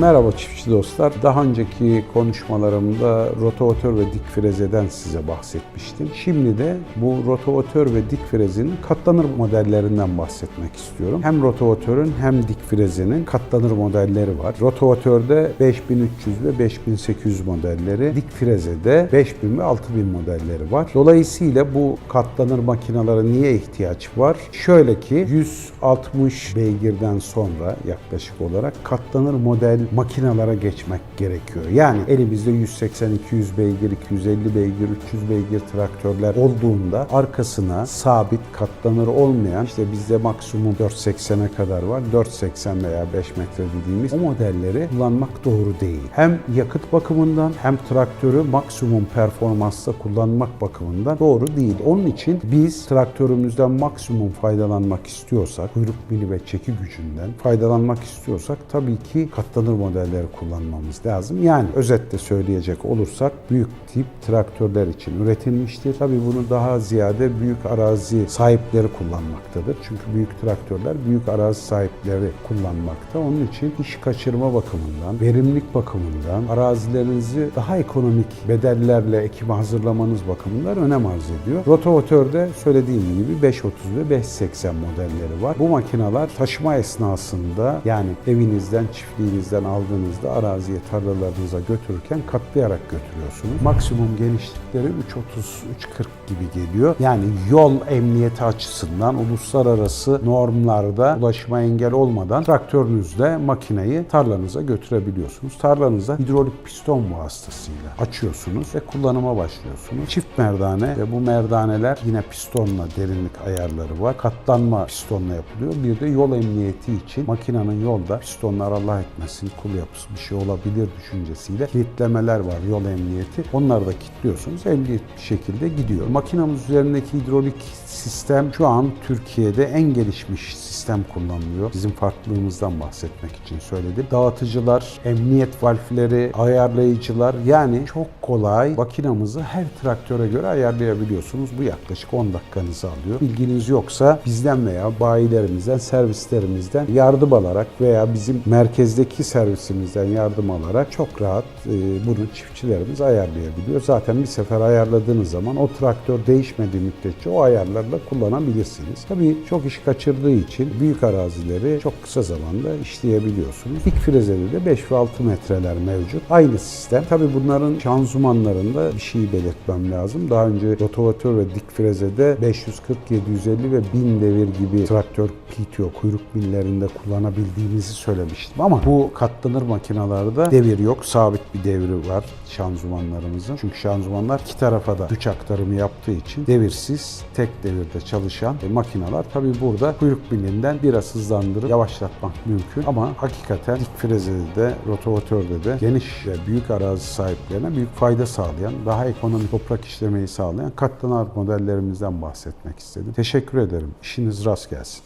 Merhaba çiftçi dostlar. Daha önceki konuşmalarımda rotavatör ve dik frezeden size bahsetmiştim. Şimdi de bu rotavatör ve dik frezinin katlanır modellerinden bahsetmek istiyorum. Hem rotavatörün hem dik frezenin katlanır modelleri var. Rotavatörde 5300 ve 5800 modelleri, dik frezede 5000 ve 6000 modelleri var. Dolayısıyla bu katlanır makinelere niye ihtiyaç var? Şöyle ki 160 beygirden sonra yaklaşık olarak katlanır model makinalara geçmek gerekiyor. Yani elimizde 180, 200 beygir, 250 beygir, 300 beygir traktörler olduğunda arkasına sabit katlanır olmayan işte bizde maksimum 480'e kadar var. 480 veya 5 metre dediğimiz o modelleri kullanmak doğru değil. Hem yakıt bakımından hem traktörü maksimum performansla kullanmak bakımından doğru değil. Onun için biz traktörümüzden maksimum faydalanmak istiyorsak, kuyruk mili ve çeki gücünden faydalanmak istiyorsak tabii ki katlanır modelleri kullanmamız lazım. Yani özetle söyleyecek olursak büyük tip traktörler için üretilmiştir. Tabii bunu daha ziyade büyük arazi sahipleri kullanmaktadır. Çünkü büyük traktörler büyük arazi sahipleri kullanmakta. Onun için iş kaçırma bakımından, verimlilik bakımından arazilerinizi daha ekonomik bedellerle ekime hazırlamanız bakımından önem arz ediyor. Rotavatörde söylediğim gibi 530 ve 580 modelleri var. Bu makineler taşıma esnasında yani evinizden, çiftliğinizden aldığınızda araziye, tarlalarınıza götürürken katlayarak götürüyorsunuz. Maksimum genişlikleri 330-340 gibi geliyor. Yani yol emniyeti açısından uluslararası normlarda ulaşıma engel olmadan traktörünüzle makineyi tarlanıza götürebiliyorsunuz. Tarlanıza hidrolik piston vasıtasıyla açıyorsunuz ve kullanıma başlıyorsunuz. Çift merdane ve bu merdaneler yine pistonla derinlik ayarları var. Katlanma pistonla yapılıyor. Bir de yol emniyeti için makinenin yolda pistonlar Allah etmesin kul yapısı bir şey olabilir düşüncesiyle kilitlemeler var yol emniyeti. Onları da kilitliyorsunuz. Emniyet bir şekilde gidiyor. Makinamız üzerindeki hidrolik sistem şu an Türkiye'de en gelişmiş sistem kullanılıyor. Bizim farklılığımızdan bahsetmek için söyledim. Dağıtıcılar, emniyet valfleri, ayarlayıcılar yani çok kolay makinamızı her traktöre göre ayarlayabiliyorsunuz. Bu yaklaşık 10 dakikanızı alıyor. Bilginiz yoksa bizden veya bayilerimizden, servislerimizden yardım alarak veya bizim merkezdeki servisimizden yardım alarak çok rahat e, bunu çiftçilerimiz ayarlayabiliyor. Zaten bir sefer ayarladığınız zaman o traktör değişmediği müddetçe o ayarlarla kullanabilirsiniz. Tabii çok iş kaçırdığı için büyük arazileri çok kısa zamanda işleyebiliyorsunuz. Dik frezede de 5 ve 6 metreler mevcut. Aynı sistem. Tabii bunların şanzımanlarında bir şey belirtmem lazım. Daha önce rotavatör ve dik frezede 540, 750 ve 1000 devir gibi traktör PTO kuyruk millerinde kullanabildiğimizi söylemiştim. Ama bu katlanır makinalarda devir yok. Sabit bir devri var şanzımanlarımızın. Çünkü şanzımanlar iki tarafa da güç aktarımı yaptığı için devirsiz, tek devirde çalışan e, makineler. Tabii burada kuyruk milinden biraz hızlandırıp yavaşlatmak mümkün. Ama hakikaten dik frezede de, rotavatörde de geniş ve büyük arazi sahiplerine büyük fayda sağlayan, daha ekonomik toprak işlemeyi sağlayan katlanır modellerimizden bahsetmek istedim. Teşekkür ederim. İşiniz rast gelsin.